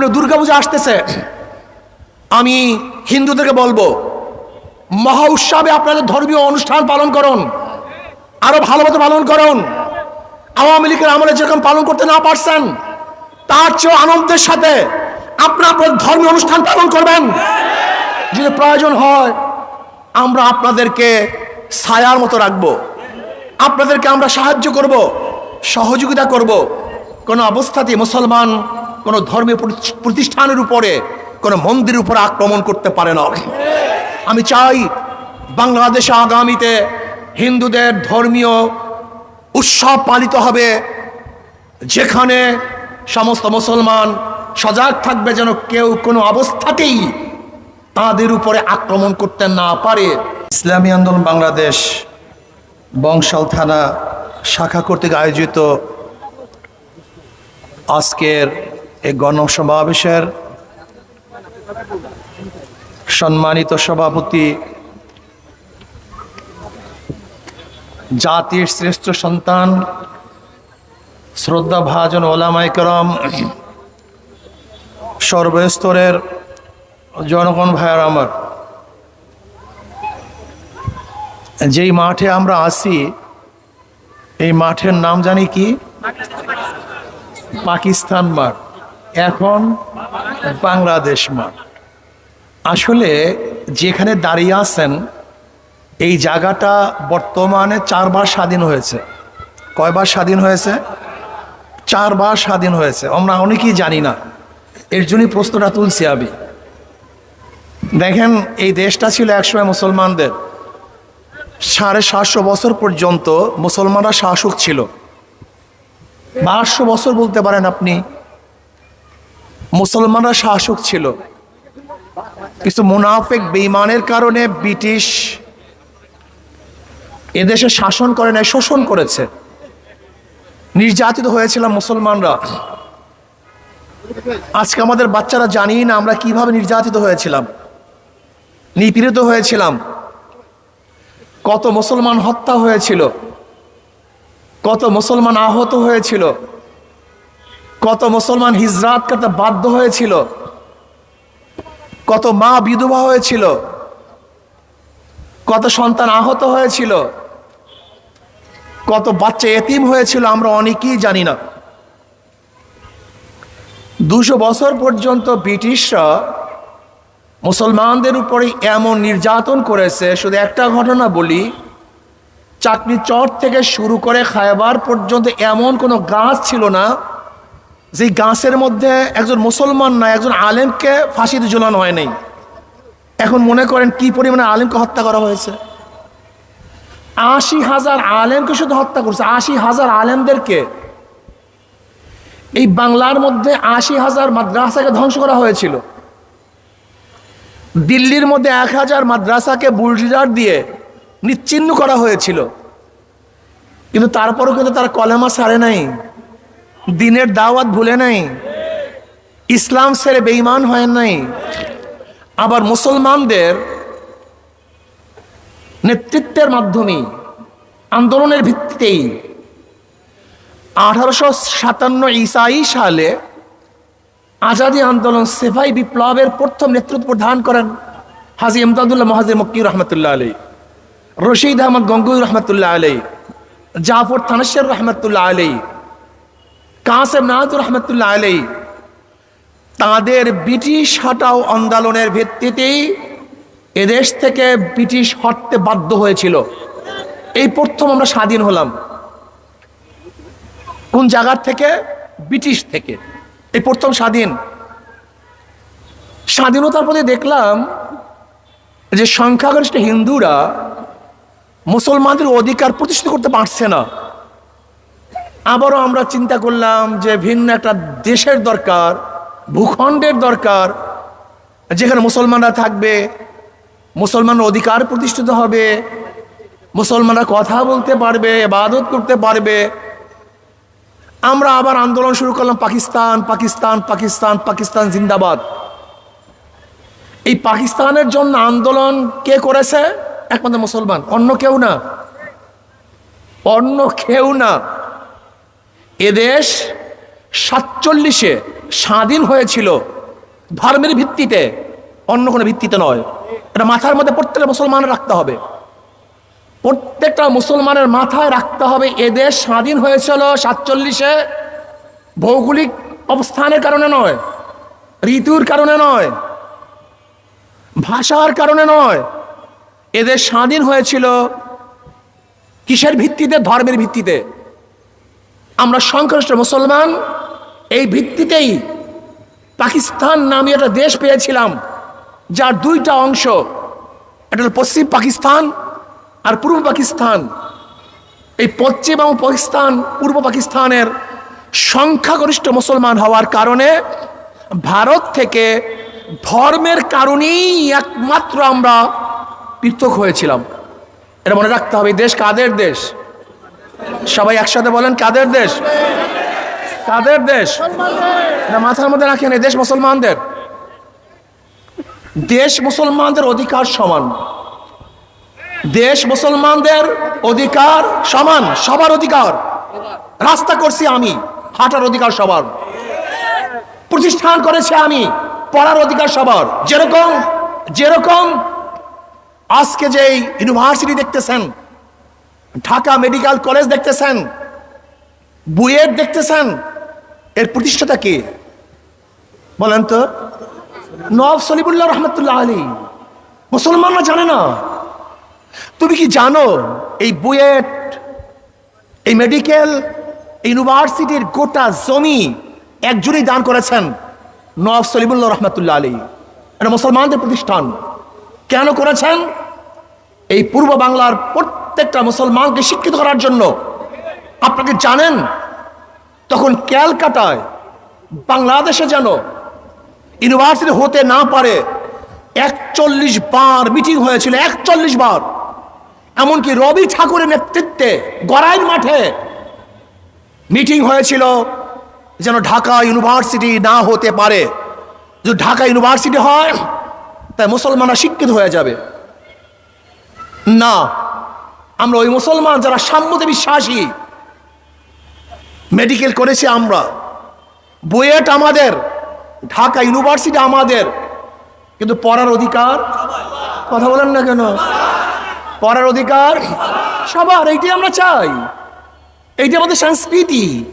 সামনে দুর্গাপূজা আসতেছে। আমি হিন্দুদেরকে বলব, মহা উৎসবে আপনাদের ধর্মীয় অনুষ্ঠান পালন করুন, আরও ভালোমতো পালন করুন। আওয়ামী লীগের আমলে যেরকম পালন করতে না পারছেন, তার চেয়ে আনন্দের সাথে আপনার আপনার ধর্মীয় অনুষ্ঠান পালন করবেন। যদি প্রয়োজন হয়, আমরা আপনাদেরকে ছায়ার মতো রাখব। আপনাদেরকে আমরা সাহায্য করব, সহযোগিতা করব। কোনো অবস্থাতেই মুসলমান কোনো ধর্মীয় প্রতিষ্ঠানের উপরে, কোনো মন্দিরের উপরে আক্রমণ করতে পারে না। আমি চাই বাংলাদেশে আগামীতে হিন্দুদের ধর্মীয় উৎসব পালিত হবে, যেখানে সমস্ত মুসলমান সজাগ থাকবে যেন কেউ কোনো অবস্থাতেই তাদের উপরে আক্রমণ করতে না পারে। ইসলামী আন্দোলন বাংলাদেশ, বংশাল থানা শাখা কর্তৃক আয়োজিত আজকের এই গণসমাবেশের সম্মানিত সভাপতি, জাতির শ্রেষ্ঠ সন্তান শ্রদ্ধা ভাজন ওলামাইকরম, সর্বস্তরের জনগণ ভাইয়ার আমার। যেই মাঠে আমরা আসি এই মাঠের নাম জানি কি? পাকিস্তান মাঠ। এখন বাংলাদেশ মাঠ আসলে যেখানে দাঁড়িয়ে আছেন, এই জায়গাটা বর্তমানে চারবার স্বাধীন হয়েছে। কয়বার স্বাধীন হয়েছে? চারবার স্বাধীন হয়েছে। আমরা অনেকেই জানি না। এর জন্যই প্রশ্নটা তুলছি আমি। দেখেন, এই দেশটা ছিল একসময় মুসলমানদের। সাড়ে সাতশো বছর পর্যন্ত মুসলমানরা শাসক ছিল। বারোশো বছর বলতে পারেন আপনি। মুসলমানরা শাসক ছিল। কিছু মুনাফেক বেইমানের কারণে ব্রিটিশ এদেশে শাসন করে নাই, শোষণ করেছে। নির্যাতিত হয়েছিলাম মুসলমানরা। আজকে আমাদের বাচ্চারা জানি না আমরা কীভাবে নির্যাতিত হয়েছিলাম। নিপীড়িত হয়েছিলাম। কত মুসলমান হত্যা হয়েছিল। কত মুসলমান আহত হয়েছিল। কত মুসলমান হিজরাত করতে বাধ্য হয়েছিল, কত মা বিধবা হয়েছিল, কত সন্তান আহত হয়েছিল, কত বাচ্চা এতিম হয়েছিল আমরা অনেকেই জানি না। দুশো বছর পর্যন্ত ব্রিটিশরা মুসলমানদের উপরে এমন নির্যাতন করেছে, শুধু একটা ঘটনা বলি, চাকরি চর থেকে শুরু করে খায়বার পর্যন্ত এমন কোনো গাছ ছিল না যে গাছের মধ্যে একজন মুসলমান না একজন আলেমকে ফাঁসিতে ঝুলানো হয় নাই। এখন মনে করেন কি পরিমাণে আলেমকে হত্যা করা হয়েছে? আশি হাজার আলেমকে শুধু হত্যা করছে। আশি হাজার আলেমদেরকে এই বাংলার মধ্যে আশি হাজার মাদ্রাসাকে ধ্বংস করা হয়েছিল। দিল্লির মধ্যে এক হাজার মাদ্রাসাকে বুলডোজার দিয়ে নিচ্ছিন্ন করা হয়েছিল। কিন্তু তারপরও কিন্তু তারা কলেমা ছাড়ে নাই। দিনের দাওয়াত ভুলে নাই। ইসলাম ছেড়ে বেঈমান হয় নাই। আবার মুসলমানদের নেতৃত্বের মাধ্যমে আন্দোলনের ভিত্তিতেই আঠারোশো সাতান্ন ইসাই সালে আজাদি আন্দোলন সেফাই বিপ্লবের প্রথম নেতৃত্ব প্রদান করেন হাজি ইমদাদুল্লাহ মহাজির মক্কি রহমতুল্লাহ আলী রশিদ আহমদ গঙ্গুই রহমতুল্লাহ আলী জাফর থানেশ্বর রহমতুল্লাহ আলী কাসেম নাহাদুর রহমতুল্লাহ আলী তাদের ব্রিটিশ হটাও আন্দোলনের ভিত্তিতেই এদেশ থেকে ব্রিটিশ হটতে বাধ্য হয়েছিল। এই প্রথম আমরা স্বাধীন হলাম। কোন জায়গার থেকে? ব্রিটিশ থেকে। এই প্রথম স্বাধীন। স্বাধীনতার প্রতি দেখলাম যে সংখ্যাগরিষ্ঠ হিন্দুরা মুসলমানদের অধিকার প্রতিষ্ঠিত করতে পারছে না। আবারও আমরা চিন্তা করলাম যে ভিন্ন একটা দেশের দরকার, ভূখণ্ডের দরকার, যেখানে মুসলমানরা থাকবে, মুসলমানের অধিকার প্রতিষ্ঠিত হবে, মুসলমানরা কথা বলতে পারবে, ইবাদত করতে পারবে। আমরা আবার আন্দোলন শুরু করলাম পাকিস্তান পাকিস্তান পাকিস্তান পাকিস্তান জিন্দাবাদ। এই পাকিস্তানের জন্য আন্দোলন কে করেছে? একমাত্র মুসলমান, অন্য কেউ না। অন্য কেউ না। এদেশ সাতচল্লিশে স্বাধীন হয়েছিল। ধর্মের ভিত্তিতে, অন্য কোনো ভিত্তিতে নয়। এটা মাথার মধ্যে প্রত্যেকটা মুসলমান রাখতে হবে। প্রত্যেকটা মুসলমানের মাথায় রাখতে হবে এদেশ স্বাধীন হয়েছিল সাতচল্লিশে ভৌগোলিক অবস্থানের কারণে নয়, ঋতুর কারণে নয়, ভাষার কারণে নয়। এদের স্বাধীন হয়েছিল কিসের ভিত্তিতে? ধর্মের ভিত্তিতে। আমরা সংখ্যাগরিষ্ঠ মুসলমান, এই ভিত্তিতেই পাকিস্তান নামে একটা দেশ পেয়েছিলাম, যার দুইটা অংশ একটা পশ্চিম পাকিস্তান আর পূর্ব পাকিস্তান। এই পশ্চিম এবং পাকিস্তান, পূর্ব পাকিস্তানের সংখ্যাগরিষ্ঠ মুসলমান হওয়ার কারণে ভারত থেকে ধর্মের কারণেই একমাত্র আমরা পৃথক হয়েছিলাম। এটা মনে রাখতে হবে দেশ কাদের দেশ? সবাই একসাথে বলেন, কাদের দেশ? কাদের দেশ? এটা মাথার মধ্যে রাখেন, এই দেশ মুসলমানদের। দেশ মুসলমানদের অধিকার সমান। দেশ মুসলমানদের অধিকার সমান, সবার অধিকার। রাস্তা করছি আমি, হাঁটার অধিকার সবার। প্রতিষ্ঠান করেছে আমি, পড়ার অধিকার সবার। যেরকম যেরকম আজকে যে ইউনিভার্সিটি দেখতেছেন ঢাকা মেডিকেল কলেজ দেখতেছেন? বুয়েট দেখতেছেন? এর প্রতিষ্ঠাতা কে? বলেন তো। নব সলিবুল্লাহ রহমতুল্লাহ আলী মুসলমানরা জানে না। তুমি কি জানো এই বুয়েট, এই মেডিকেল ইউনিভার্সিটির গোটা জমি একজনই দান করেছেন নওয়াব সলিমুল্লাহ রহমতুল্লাহ আলী এটা মুসলমানদের প্রতিষ্ঠান। কেন করেছেন? এই পূর্ব বাংলার প্রত্যেকটা মুসলমানকে শিক্ষিত করার জন্য। আপনাকে জানেন? তখন ক্যালকাটায় বাংলাদেশে যেন ইউনিভার্সিটি হতে না পারে, একচল্লিশ বার মিটিং হয়েছিল, একচল্লিশ বার। এমনকি রবি ঠাকুরের নেতৃত্বে গড়াইল মাঠে মিটিং হয়েছিল যেন ঢাকা ইউনিভার্সিটি না হতে পারে। যদি ঢাকা ইউনিভার্সিটি হয়, তাই মুসলমানরা শিক্ষিত হয়ে যাবে। না আমরা ওই মুসলমান যারা সাম্যতে বিশ্বাসী। মেডিকেল করেছি আমরা। বুয়েট আমাদের, ঢাকা ইউনিভার্সিটি আমাদের। কিন্তু পড়ার অধিকার? কথা বলেন না কেন? পড়ার অধিকার? সবার, এইটাই আমরা চাই। এইটা আমাদের সংস্কৃতি।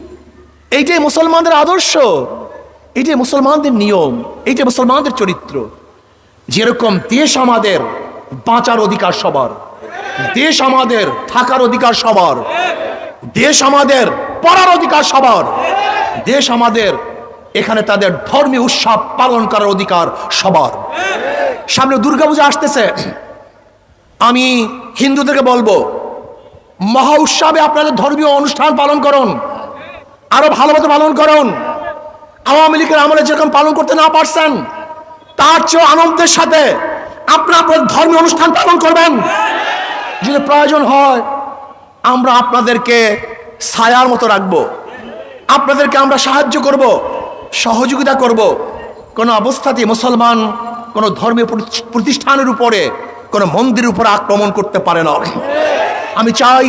এইটাই মুসলমানদের আদর্শ। এইটাই মুসলমানদের নিয়ম। এইটাই মুসলমানদের চরিত্র। যেরকম দেশ আমাদের, বাঁচার অধিকার সবার। দেশ আমাদের থাকার অধিকার সবার। দেশ আমাদের পড়ার অধিকার সবার। দেশ আমাদের এখানে তাদের ধর্মীয় উৎসব পালন করার অধিকার সবার। সামনে দুর্গাপূজা আসতেছে। আমি হিন্দুদেরকে বলব, মহা উৎসবে আপনাদের ধর্মীয় অনুষ্ঠান পালন করুন। আরও ভালোমতো পালন করুন। আওয়ামী লীগের আমলে যেরকম পালন করতে না পারছেন, তার চেয়ে আনন্দের সাথে আপনার ধর্মীয় অনুষ্ঠান পালন করবেন। যদি প্রয়োজন হয়, আমরা আপনাদেরকে ছায়ার মতো রাখব। আপনাদেরকে আমরা সাহায্য করব, সহযোগিতা করব। কোনো অবস্থাতে মুসলমান কোনো ধর্মীয় প্রতিষ্ঠানের উপরে, কোনো মন্দিরের উপরে আক্রমণ করতে পারে না। আমি চাই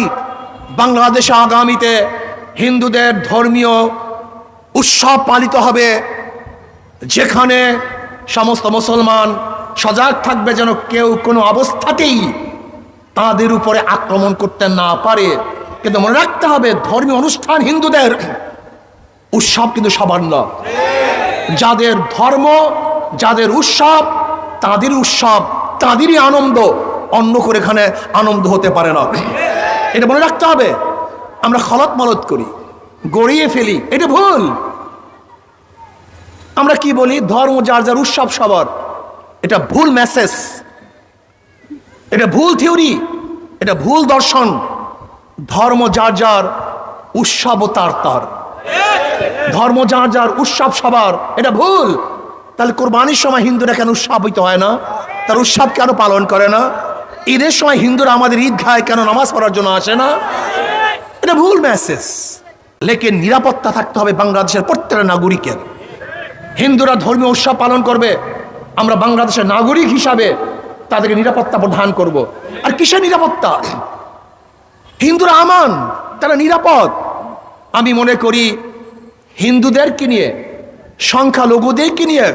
বাংলাদেশে আগামীতে হিন্দুদের ধর্মীয় উৎসব পালিত হবে, যেখানে সমস্ত মুসলমান সজাগ থাকবে যেন কেউ কোনো অবস্থাতেই তাদের উপরে আক্রমণ করতে না পারে। কিন্তু মনে রাখতে হবে, ধর্মীয় অনুষ্ঠান হিন্দুদের। উৎসব কিন্তু সবার না যাদের ধর্ম, যাদের উৎসব, তাদের উৎসব, তাদেরই আনন্দ। অন্য করে এখানে আনন্দ হতে পারে না। এটা মনে রাখতে হবে, আমরা খলত মলত করি, গড়িয়ে ফেলি, এটা ভুল। আমরা কি বলি? ধর্ম, যার যার উৎসব সবার, এটা ভুল মেসেজ এটা ভুল থিওরি, এটা ভুল দর্শন। ধর্ম যার যার, উৎসব তার তার। ধর্ম যার যার, উৎসব সবার, এটা ভুল। তাহলে কোরবানির সময় হিন্দুরা কেন উৎসাহিত হয় না? তার উৎসব কেন পালন করে না? ঈদের সময় হিন্দুরা আমাদের ঈদ খায় কেন নামাজ পড়ার জন্য আসে না? এটা ভুল মেসেজ লেকিন নিরাপত্তা থাকতে হবে বাংলাদেশের প্রত্যেকটা নাগরিকের। হিন্দুরা ধর্মীয় উৎসব পালন করবে, আমরা বাংলাদেশের নাগরিক হিসাবে তাদেরকে নিরাপত্তা প্রদান করব। আর কিসের নিরাপত্তা? হিন্দুরা আমান, তারা নিরাপদ। আমি মনে করি হিন্দুদেরকে নিয়ে, সংখ্যালঘুদেরকে নিয়ে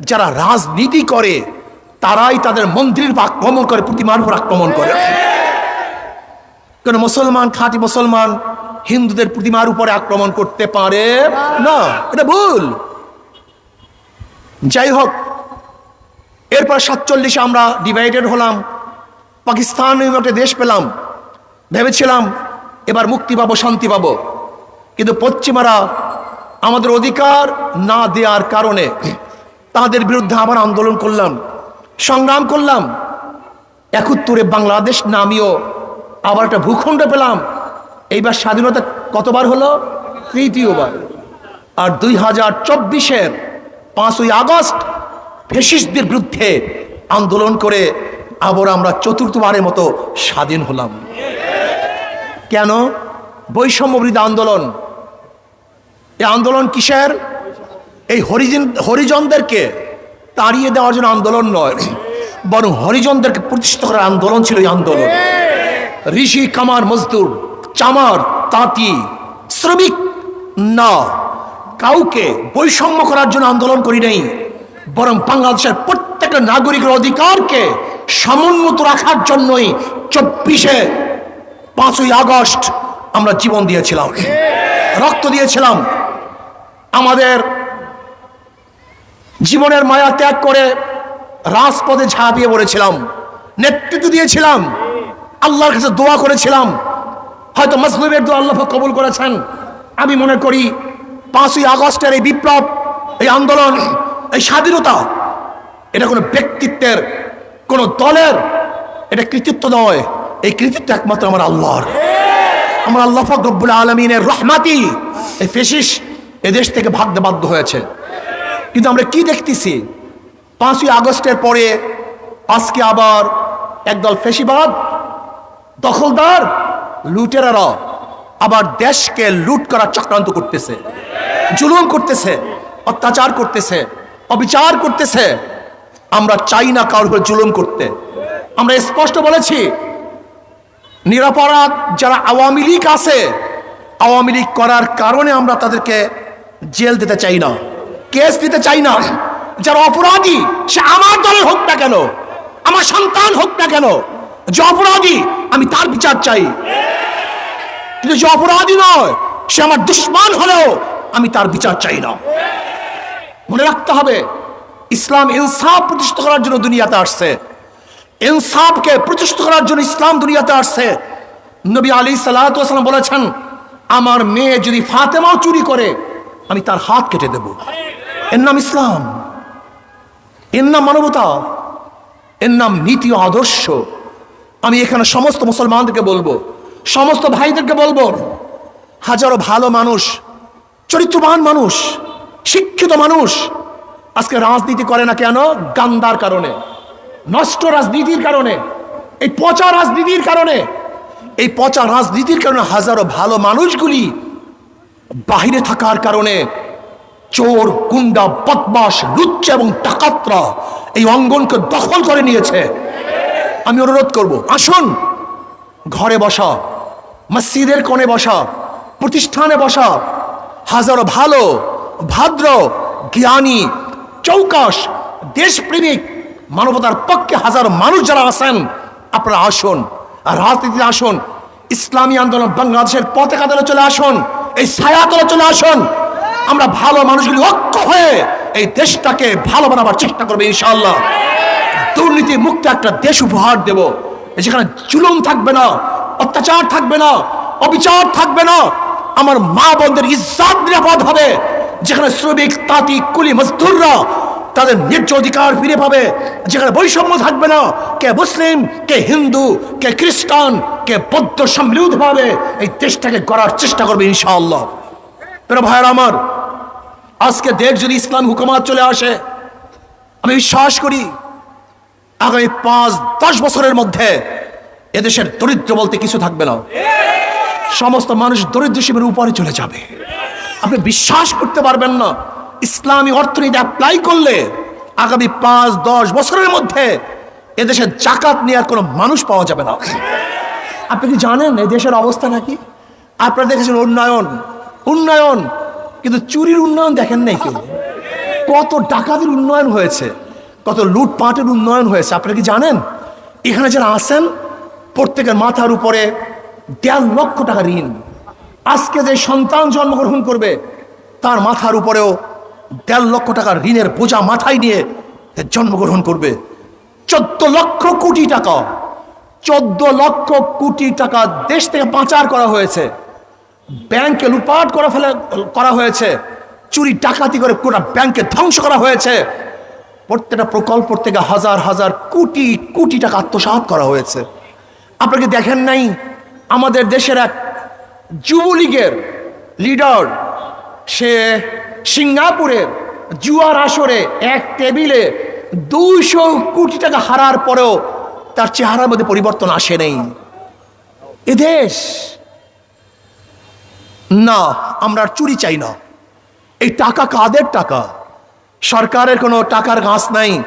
যারা রাজনীতি করে, তারাই তাদের মন্দিরের উপর আক্রমণ করে, প্রতিমার উপর আক্রমণ করে। কেন মুসলমান, খাঁটি মুসলমান হিন্দুদের প্রতিমার উপরে আক্রমণ করতে পারে? না, এটা ভুল। যাই হোক এরপর সাতচল্লিশে আমরা ডিভাইডেড হলাম। পাকিস্তান একটা দেশ পেলাম। ভেবেছিলাম, এবার মুক্তি পাবো, শান্তি পাবো। কিন্তু পশ্চিমারা আমাদের অধিকার না দেওয়ার কারণে তাদের বিরুদ্ধে আবার আন্দোলন করলাম, সংগ্রাম করলাম। একুত্তরে বাংলাদেশ নামিও আবার একটা ভূখণ্ড পেলাম। এইবার স্বাধীনতা কতবার হলো? তৃতীয়বার। আর দুই হাজার চব্বিশের পাঁচই আগস্ট ফেসিস্টদের বিরুদ্ধে আন্দোলন করে আবার আমরা চতুর্থবারের মতো স্বাধীন হলাম। কেন? বৈষম্যবৃদ্ধ আন্দোলন। এই আন্দোলন কিসের? এই হরিজন, হরিজনদেরকে তাড়িয়ে দেওয়ার জন্য আন্দোলন নয়, বরং হরিজনদেরকে প্রতিষ্ঠিত করার আন্দোলন ছিল এই আন্দোলন। ঋষি, কামার, মজদুর, চামার, তাঁতি, শ্রমিক, না, কাউকে বৈষম্য করার জন্য আন্দোলন করি নাই। বরং বাংলাদেশের প্রত্যেকটা নাগরিকের অধিকারকে সমুন্নত রাখার জন্যই চব্বিশে পাঁচই আগস্ট আমরা জীবন দিয়েছিলাম। রক্ত দিয়েছিলাম। আমাদের জীবনের মায়া ত্যাগ করে রাজপথে ঝাঁপিয়ে পড়েছিলাম। নেতৃত্ব দিয়েছিলাম। আল্লাহর কাছে দোয়া করেছিলাম। হয়তো মসলিমের দোয়া আল্লাহ কবুল করেছেন। আমি মনে করি পাঁচই আগস্টের এই বিপ্লব, এই আন্দোলন এই স্বাধীনতা, এটা কোনো ব্যক্তিত্বের, কোনো দলের, এটা কৃতিত্ব নয়। এই কৃতিত্ব একমাত্র আমার আল্লাহর। আমার আল্লাহ ফকরবুল আলমিনের রহমাতি এই ফেসিস এদেশ থেকে ভাগতে বাধ্য হয়েছে। কিন্তু আমরা কি দেখতেছি? পাঁচই আগস্টের পরে আজকে আবার একদল ফেসিবাদ, দখলদার, লুটেরারা আবার দেশকে লুট করার চক্রান্ত করতেছে। জুলুম করতেছে, অত্যাচার করতেছে। অবিচার করতেছে। আমরা চাই না কারোর উপর জুলুম করতে। আমরা স্পষ্ট বলেছি, নিরাপরাধ যারা আওয়ামী লীগ আছে, আওয়ামী লীগ করার কারণে আমরা তাদেরকে জেল দিতে চাই না, কেস দিতে চাই না। যারা অপরাধী, সে আমার দলের হোক না কেন, আমার সন্তান হোক না কেন, যে অপরাধী, আমি তার বিচার চাই। কিন্তু যে অপরাধী নয়, সে আমার দুশ্মন হলেও আমি তার বিচার চাই না। মনে রাখতে হবে, ইসলাম ইনসাফ প্রতিষ্ঠা করার জন্য দুনিয়াতে আসছে। ইনসাফকে প্রতিষ্ঠা করার জন্য ইসলাম দুনিয়াতে আসছে। নবী আলী সাল্লাম বলেছেন, আমার মেয়ে যদি ফাতেমাও চুরি করে, আমি তার হাত কেটে দেব। এর নাম ইসলাম। এর নাম মানবতা। এর নাম নীতি আদর্শ। আমি এখানে সমস্ত মুসলমানদেরকে বলব, সমস্ত ভাইদেরকে বলব, হাজারো ভালো মানুষ, চরিত্রবান মানুষ শিক্ষিত মানুষ। আজকে রাজনীতি করে না কেন? গান্দার কারণে। নষ্ট রাজনীতির কারণে। এই পচা রাজনীতির কারণে। এই পচা রাজনীতির কারণে হাজারো ভালো মানুষগুলি বাহিরে থাকার কারণে চোর, গুন্ডা বদমাস লুচ্চা এবং ডাকাতরা এই অঙ্গনকে দখল করে নিয়েছে। আমি অনুরোধ করব, আসুন, ঘরে বসা, মসজিদের কোণে বসা, প্রতিষ্ঠানে বসা, হাজারো ভালো ভাদ্র, জ্ঞানী, চৌকাশ, দেশপ্রেমিক, মানবতার পক্ষে হাজার মানুষ যারা আছেন, আপনারা আসুন রাজনীতিতে আসুন, ইসলামী আন্দোলন বাংলাদেশের পতাকা দলে চলে আসুন, এই ছায়া তলে চলে আসুন। আমরা ভালো মানুষগুলি ঐক্য হয়ে এই দেশটাকে ভালো বানাবার চেষ্টা করবে ইনশাআল্লাহ। দুর্নীতি মুক্ত একটা দেশ উপহার দেব। যেখানে জুলুম থাকবে না, অত্যাচার থাকবে না, অবিচার থাকবে না, আমার মা বোনদের ইজ্জাত নিরাপদ হবে। যেখানে শ্রমিক, তাঁতি, কুলি, মজদুররা তাদের ন্যায্য অধিকার ফিরে পাবে, যেখানে বৈষম্য থাকবে না, কে মুসলিম, কে হিন্দু, কে খ্রিস্টান, কে বৌদ্ধ সম্মিলিত ভাবে এই দেশটাকে গড়ার চেষ্টা করবে ইনশাআল্লাহ। প্রিয় ভাইয়ের আমার, আজকে দেশ যদি ইসলাম হুকুমাত চলে আসে, আমি বিশ্বাস করি আগামী পাঁচ, দশ বছরের মধ্যে এদেশের দরিদ্র বলতে কিছু থাকবে না। সমস্ত মানুষ দরিদ্র সীমার উপরে চলে যাবে। আপনি বিশ্বাস করতে পারবেন না। ইসলামী অর্থনীতি অ্যাপ্লাই করলে আগামী পাঁচ, দশ বছরের মধ্যে এদেশে জাকাত নেওয়ার কোনো মানুষ পাওয়া যাবে না। আপনি কি জানেন এই দেশের অবস্থা নাকি? আপনারা দেখেছেন উন্নয়ন উন্নয়ন, কিন্তু চুরির উন্নয়ন দেখেন নাই কেউ? কত ডাকাতির উন্নয়ন হয়েছে, কত লুটপাটের উন্নয়ন হয়েছে, আপনারা কি জানেন? এখানে যারা আসেন প্রত্যেকের মাথার উপরে দেড় লক্ষ টাকা ঋণ। আজকে যে সন্তান জন্মগ্রহণ করবে, তার মাথার উপরেও দেড় লক্ষ টাকার ঋণের বোঝা মাথায় নিয়ে জন্মগ্রহণ করবে। চোদ্দ লক্ষ কোটি টাকা, চোদ্দ লক্ষ কোটি টাকা দেশ থেকে পাচার করা হয়েছে। ব্যাংকে লুটপাট করা ফেলে, করা হয়েছে। চুরি, ডাকাতি করে গোটা ব্যাংকে ধ্বংস করা হয়েছে। প্রত্যেকটা প্রকল্প থেকে হাজার হাজার কোটি কোটি টাকা আত্মসাৎ করা হয়েছে। আপনাকে দেখেন নাই? আমাদের দেশের এক যুবলীগের লিডার, সে সিঙ্গাপুরের জুয়ার আসরে এক টেবিলে দুইশো কোটি টাকা হারার পরেও তার চেহারার মধ্যে পরিবর্তন আসে নেই। এদেশ না, আমরা চুরি চাই না। এই টাকা কাদের টাকা? সরকারের কোনো টাকার গাছ নাই।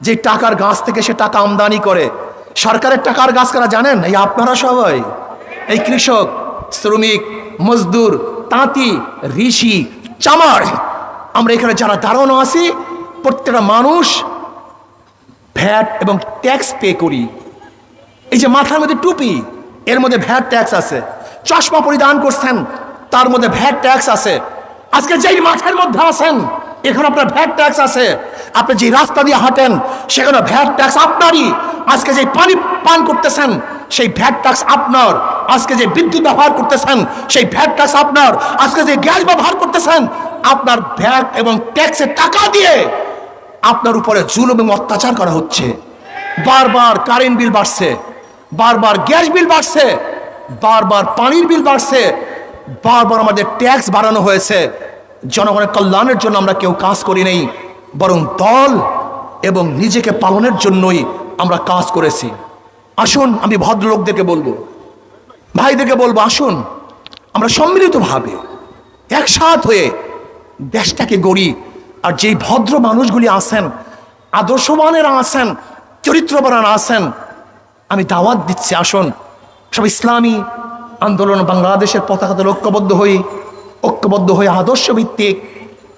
যে টাকার গাছ থেকে সে টাকা আমদানি করে, সরকারের টাকার গাছ কারা জানেন? এই আপনারা সবাই, এই কৃষক। শ্রমিক, মজদুর, তাঁতি, ঋষি, চামার। আমরা এখানে যারা দাঁড়ানো আছি, প্রত্যেকটা মানুষ ভ্যাট এবং ট্যাক্স পে করি। এই যে মাথার মধ্যে টুপি, এর মধ্যে ভ্যাট ট্যাক্স আছে। চশমা পরিধান করছেন, তার মধ্যে ভ্যাট ট্যাক্স আছে। আজকে যেই মাঠের মধ্যে আছেন, এখানে আপনার ভ্যাট ট্যাক্স আছে। আপনি যে রাস্তা দিয়ে হাঁটেন, সেখানে ভ্যাট ট্যাক্স আপনারই। আজকে যে পানি পান করতেছেন সেই ভ্যাট ট্যাক্স আপনার। আজকে যে বিদ্যুৎ ব্যবহার করতেছেন, সেই ভ্যাট ট্যাক্স আপনার। আজকে যে গ্যাস ব্যবহার করতেছেন, আপনার ভ্যাট এবং ট্যাক্সের টাকা দিয়ে আপনার উপরে জুলুম এবং অত্যাচার করা হচ্ছে। বারবার কারেন্ট বিল বাড়ছে, বারবার গ্যাস বিল বাড়ছে, বারবার পানির বিল বাড়ছে, বারবার আমাদের ট্যাক্স বাড়ানো হয়েছে। জনগণের কল্যাণের জন্য আমরা কেউ কাজ করি নেই, বরং দল এবং নিজেকে পালনের জন্যই আমরা কাজ করেছি। আসুন, আমি ভদ্রলোকদেরকে বলব। ভাইদেরকে বলব, আসুন। আমরা সম্মিলিতভাবে একসাথ হয়ে দেশটাকে গড়ি, আর যেই ভদ্র মানুষগুলি আছেন, আদর্শবানেরা আছেন, চরিত্রবানেরা আছেন, আমি দাওয়াত দিচ্ছি, আসুন। সব ইসলামী আন্দোলন বাংলাদেশের পতাকাতে ঐক্যবদ্ধ হই, ঐক্যবদ্ধ হয়ে আদর্শ ভিত্তিক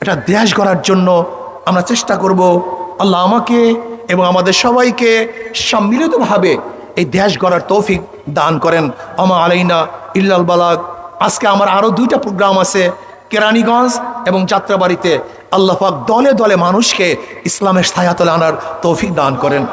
এটা দেশ গড়ার জন্য আমরা চেষ্টা করব। আল্লাহ আমাকে এবং আমাদের সবাইকে সম্মিলিতভাবে এই দেশ গড়ার তৌফিক দান করেন। অমা আলাইনা ইল্লাল বালাগ। আজকে আমার আরও দুইটা প্রোগ্রাম আছে, কেরানীগঞ্জ এবং যাত্রাবাড়িতে। আল্লাহাক দলে দলে মানুষকে ইসলামের ছায়াতলে আনার তৌফিক দান করেন।